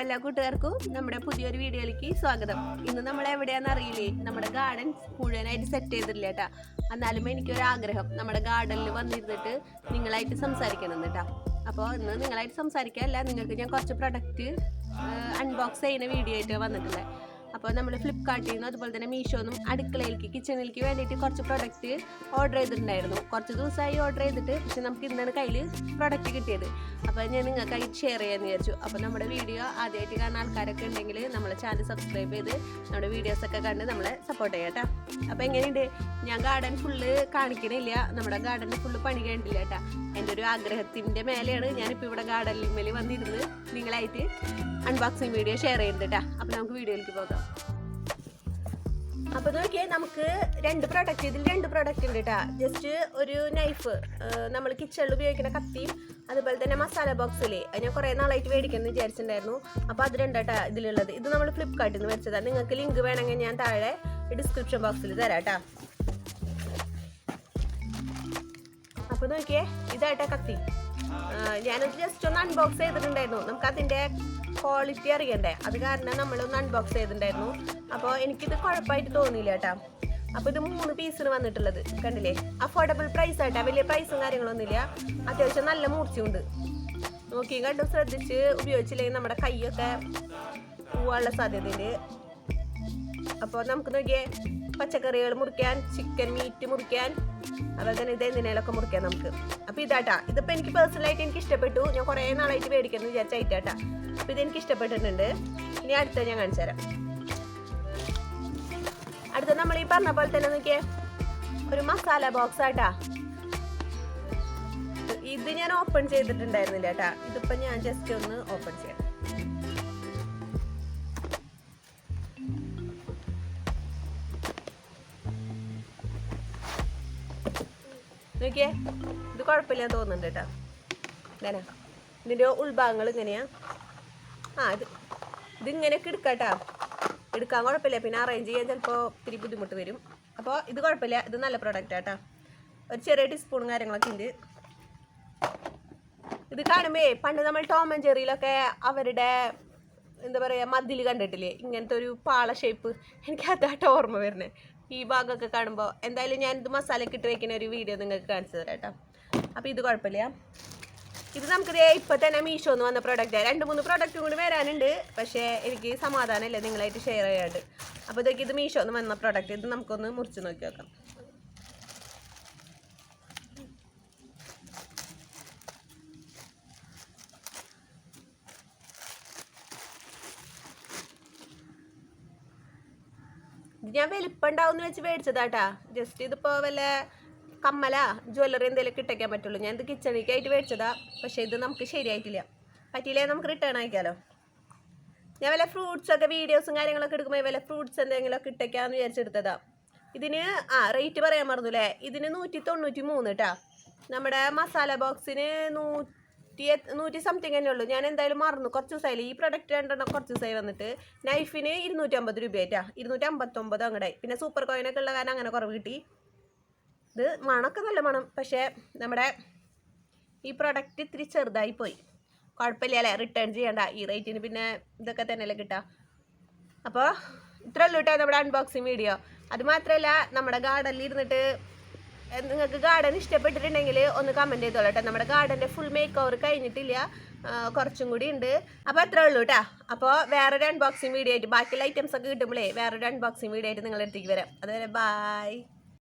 അപ്പൊ എല്ലാ കൂട്ടുകാർക്കും നമ്മുടെ പുതിയൊരു വീഡിയോയിലേക്ക് സ്വാഗതം. ഇന്ന് നമ്മൾ എവിടെയാന്ന് അറിയില്ലേ? നമ്മുടെ ഗാർഡൻ മുഴുവനായിട്ട് സെറ്റ് ചെയ്തിട്ടില്ല കേട്ടാ. എന്നാലും എനിക്കൊരു ആഗ്രഹം. നമ്മുടെ ഗാർഡനിൽ വന്നിരുന്നിട്ട് നിങ്ങളായിട്ട് സംസാരിക്കണം കേട്ടാ. അപ്പോൾ ഇന്ന് നിങ്ങളായിട്ട് സംസാരിക്കാനല്ല നിങ്ങൾക്ക് ഞാൻ കുറച്ച് പ്രൊഡക്റ്റ് അൺബോക്സ് ചെയ്യുന്ന വീഡിയോ ആയിട്ട് വന്നിട്ടുള്ളത് അപ്പോൾ നമ്മൾ ഫ്ലിപ്കാർട്ടിൽ നിന്നും അതുപോലെ തന്നെ മീഷോന്നും അടുക്കളയിലേക്ക് കിച്ചണിലേക്ക് വേണ്ടിയിട്ട് കുറച്ച് പ്രൊഡക്റ്റ് ഓർഡർ ചെയ്തിട്ടുണ്ടായിരുന്നു. കുറച്ച് ദിവസമായി ഓർഡർ ചെയ്തിട്ട് പക്ഷെ നമുക്ക് ഇന്നാണ് കയ്യിൽ പ്രൊഡക്റ്റ് കിട്ടിയത്. അപ്പോൾ ഞാൻ നിങ്ങൾക്കായി ഷെയർ ചെയ്യാമെന്ന് വിചാരിച്ചു. അപ്പോൾ നമ്മുടെ വീഡിയോ ആദ്യമായിട്ട് കാണുന്ന ആൾക്കാരൊക്കെ ഉണ്ടെങ്കിൽ നമ്മളെ ചാനൽ സബ്സ്ക്രൈബ് ചെയ്ത് നമ്മുടെ വീഡിയോസൊക്കെ കണ്ട് നമ്മളെ സപ്പോർട്ട് ചെയ്യാം കേട്ടോ. അപ്പോൾ എങ്ങനെയുണ്ട്? ഞാൻ ഗാർഡൻ ഫുള്ള് കാണിക്കണില്ല. നമ്മുടെ ഗാർഡൻ ഫുള്ള് പണി കഴിഞ്ഞില്ല കേട്ടോ. എന്റെ ഒരു ആഗ്രഹത്തിന്റെ മേലെയാണ് ഞാനിപ്പോൾ ഇവിടെ ഗാർഡനിൽ മേലെ വന്നിരുന്നത്. നിങ്ങളായിട്ട് അൺബോക്സിങ് വീഡിയോ ഷെയർ ചെയ്യുന്നുണ്ട് കേട്ടോ. അപ്പോൾ നമുക്ക് വീഡിയോയിലേക്ക് പോകാം. അപ്പോൾ നോക്കിയേ നമുക്ക് രണ്ട് പ്രൊഡക്റ്റ് ഇതിൽ രണ്ട് പ്രൊഡക്റ്റ് ഉണ്ട് കേട്ടോ ജസ്റ്റ് ഒരു നൈഫ് നമ്മൾ കിച്ചണിൽ ഉപയോഗിക്കുന്ന കത്തിയും അതുപോലെ തന്നെ മസാല ബോക്സിൽ ഞാൻ കുറേ നാളായിട്ട് മേടിക്കണം വിചാരിച്ചിട്ടുണ്ടായിരുന്നു. അപ്പോൾ അത് രണ്ടാട്ടാ ഇതിലുള്ളത്. ഇത് നമ്മൾ ഫ്ലിപ്കാർട്ടിൽ നിന്ന് മേടിച്ചതാണ് നിങ്ങൾക്ക് ലിങ്ക് വേണമെങ്കിൽ ഞാൻ താഴെ ഡിസ്ക്രിപ്ഷൻ ബോക്സിൽ തരാം കേട്ടോ അപ്പോൾ നോക്കിയേ ഇതായിട്ടാ കത്തി. ഞാനത് ജസ്റ്റ് ഒന്ന് അൺബോക്സ് ചെയ്തിട്ടുണ്ടായിരുന്നു. നമുക്ക് അതിന്റെ ക്വാളിറ്റി അറിയണ്ടേ? അത് കാരണം നമ്മളൊന്ന് അൺബോക്സ് ചെയ്തിട്ടുണ്ടായിരുന്നു. അപ്പോൾ എനിക്കിത് കുഴപ്പമായിട്ട് തോന്നിയില്ല കേട്ടോ. അപ്പോൾ ഇത് മൂന്ന് പീസിന് വന്നിട്ടുള്ളത്. കണ്ടില്ലേ? അഫോർഡബിൾ പ്രൈസ് ആയിട്ടാ വലിയ പ്രൈസും കാര്യങ്ങളൊന്നുമില്ല. അത്യാവശ്യം നല്ല മൂർച്ചയുണ്ട് നോക്കി കണ്ടും? ശ്രദ്ധിച്ച് ഉപയോഗിച്ചില്ലെങ്കിൽ നമ്മുടെ കൈയൊക്കെ പോവാനുള്ള സാധ്യതയുണ്ട്. അപ്പോൾ നമുക്ക് നോക്കിയേ. പച്ചക്കറികൾ മുറിക്കാൻ ചിക്കൻ മീറ്റ് മുറിക്കാൻ അതുപോലെ തന്നെ ഇതേ നിലയിലൊക്കെ മുറിക്കാം നമുക്ക്. അപ്പോൾ ഇതാട്ടാ ഇതിപ്പോൾ എനിക്ക് പേഴ്സണലായിട്ട് എനിക്ക് ഇഷ്ടപ്പെട്ടു. ഞാൻ കുറേ നാളായിട്ട് മേടിക്കണം വിചാരിച്ച ഐറ്റാട്ടാ അപ്പോൾ ഇതെനിക്ക് ഇഷ്ടപ്പെട്ടിട്ടുണ്ട്. ഇനി അടുത്ത ഞാൻ കാണിച്ചു തരാം. അടുത്ത നമ്മൾ ഈ പറഞ്ഞ പോലെ തന്നെ നോക്കിയേ ഒരു മസാല ബോക്സ് ആട്ടാ. ഇത് ഞാൻ ഓപ്പൺ ചെയ്തിട്ടുണ്ടായിരുന്നില്ല കേട്ടാ ഇതിപ്പോൾ ഞാൻ ജസ്റ്റ് ഒന്ന് ഓപ്പൺ ചെയ്യാം. നോക്കിയേ? ഇത് കുഴപ്പമില്ല തോന്നുന്നുണ്ട് കേട്ടോ. ഇങ്ങനെ. ഇതിന്റെ ഉൾഭാഗങ്ങൾ ഇങ്ങനെയാ. ആ ഇത് ഇതിങ്ങനെയൊക്കെ എടുക്കാട്ടാ എടുക്കാൻ കുഴപ്പമില്ല. പിന്നെ അറേഞ്ച് ചെയ്യാൻ ചിലപ്പോൾ ഇത്തിരി ബുദ്ധിമുട്ട് വരും. അപ്പോൾ ഇത് കുഴപ്പമില്ല. ഇത് നല്ല പ്രോഡക്റ്റ് ആട്ടാ. ഒരു ചെറിയ ടീസ്പൂണും കാര്യങ്ങളൊക്കെ ഉണ്ട്. ഇത് കാണുമ്പേ പണ്ട് നമ്മൾ ടോം ആൻഡ് ജെറിയിലൊക്കെ അവരുടെ എന്താ പറയുക മതിൽ കണ്ടിട്ടില്ലേ? ഇങ്ങനത്തെ ഒരു പാള ഷേപ്പ് എനിക്ക് അതായിട്ട് ഓർമ്മ വരുന്നത് ഈ ഭാഗമൊക്കെ കാണുമ്പോൾ എന്തായാലും ഞാൻ ഇത് മസാലയ്ക്ക് ഇട്ട് ഒരു വീഡിയോ നിങ്ങൾക്ക് കാണിച്ചു തരാം കേട്ടോ. അപ്പോൾ ഇത് കുഴപ്പമില്ല. ഇത് നമുക്ക് ഇപ്പം തന്നെ മീഷോ എന്ന് വന്ന പ്രോഡക്റ്റ് രണ്ട് മൂന്ന് പ്രോഡക്റ്റും കൂടി വരാനുണ്ട്. പക്ഷേ എനിക്ക് സമാധാനമില്ല നിങ്ങളായിട്ട് ഷെയർ ചെയ്യാണ്ട്. അപ്പോൾ ഇതൊക്കെ ഇത് മീഷോ എന്ന് വന്ന പ്രോഡക്റ്റ് ഇത് നമുക്കൊന്ന് മുറിച്ച് നോക്കി നോക്കാം. ഇത് ഞാൻ വലിപ്പം ഉണ്ടാവും വെച്ച് മേടിച്ചതാട്ടാ. ജസ്റ്റ് ഇതിപ്പോൾ വല്ല കമ്മല ജ്വല്ലറി എന്തെങ്കിലും ഇട്ടേക്കാൻ പറ്റുള്ളൂ. ഞാൻ ഇത് കിച്ചണിക്കായിട്ട് മേടിച്ചതാ. പക്ഷെ ഇത് നമുക്ക് ശരിയായിട്ടില്ല. പറ്റിയില്ലേ നമുക്ക് റിട്ടേൺ ആക്കിയാലോ ഞാൻ വല്ല ഫ്രൂട്ട്സ് ഒക്കെ വീഡിയോസും കാര്യങ്ങളൊക്കെ എടുക്കുമ്പോൾ വല്ല ഫ്രൂട്ട്സ് എന്തെങ്കിലുമൊക്കെ ഇട്ടേക്കാന്ന് വിചാരിച്ചെടുത്തതാ. ഇതിന് ആ റേറ്റ് പറയാൻ മറന്നു അല്ലേ ഇതിന് നൂറ്റി തൊണ്ണൂറ്റി മൂന്ന് കേട്ടാ നമ്മുടെ മസാല ബോക്സിന് നൂറ്റി എത്ര- നൂറ്റി സംതിങ് തന്നെ ഉള്ളൂ. ഞാൻ എന്തായാലും മറന്നു. കുറച്ച് ദിവസമായില്ല? ഈ പ്രൊഡക്റ്റ് രണ്ടെണ്ണം കുറച്ച് ദിവസമായി വന്നിട്ട് നൈഫിന് ഇരുന്നൂറ്റമ്പത് രൂപയായിട്ടാ. ഇരുന്നൂറ്റി അമ്പത്തൊമ്പത് അങ്ങടെ. പിന്നെ സൂപ്പർ കോയിനൊക്കെ ഉള്ള കാരണം അങ്ങനെ കുറവ് കിട്ടി. ഇത് മണമൊക്കെ നല്ല മണം. പക്ഷേ നമ്മുടെ ഈ പ്രൊഡക്റ്റ് ഇത്തിരി ചെറുതായി പോയി. കുഴപ്പമില്ല അല്ലേ? റിട്ടേൺ ചെയ്യണ്ട. ഈ റേറ്റിന് പിന്നെ ഇതൊക്കെ തന്നെയല്ലേ കിട്ടുക അപ്പോൾ ഇത്രയുള്ളൂ കേട്ടോ നമ്മുടെ അൺബോക്സിങ് വീഡിയോ അത് മാത്രമല്ല നമ്മുടെ ഗാർഡനിൽ ഇരുന്നിട്ട് നിങ്ങൾക്ക് ഗാർഡൻ ഇഷ്ടപ്പെട്ടിട്ടുണ്ടെങ്കിൽ ഒന്ന് കമന്റ് ചെയ്തോളൂ കേട്ടോ നമ്മുടെ ഗാർഡന്റെ ഫുൾ മേക്ക് ഓവർ കഴിഞ്ഞിട്ടില്ല. കുറച്ചും കൂടി ഉണ്ട്. അപ്പോൾ അത്രേ ഉള്ളൂ കേട്ടോ അപ്പോൾ വേറൊരു അൺബോക്സിങ് വീഡിയോ ആയിട്ട് ബാക്കിയുള്ള ഐറ്റംസ് ഒക്കെ കിട്ടുമ്പോഴേ വേറൊരു അൺബോക്സിങ് വീഡിയോ ആയിട്ട് നിങ്ങളുടെ അടുത്തേക്ക് വരാം. അതുവരെ ബായ്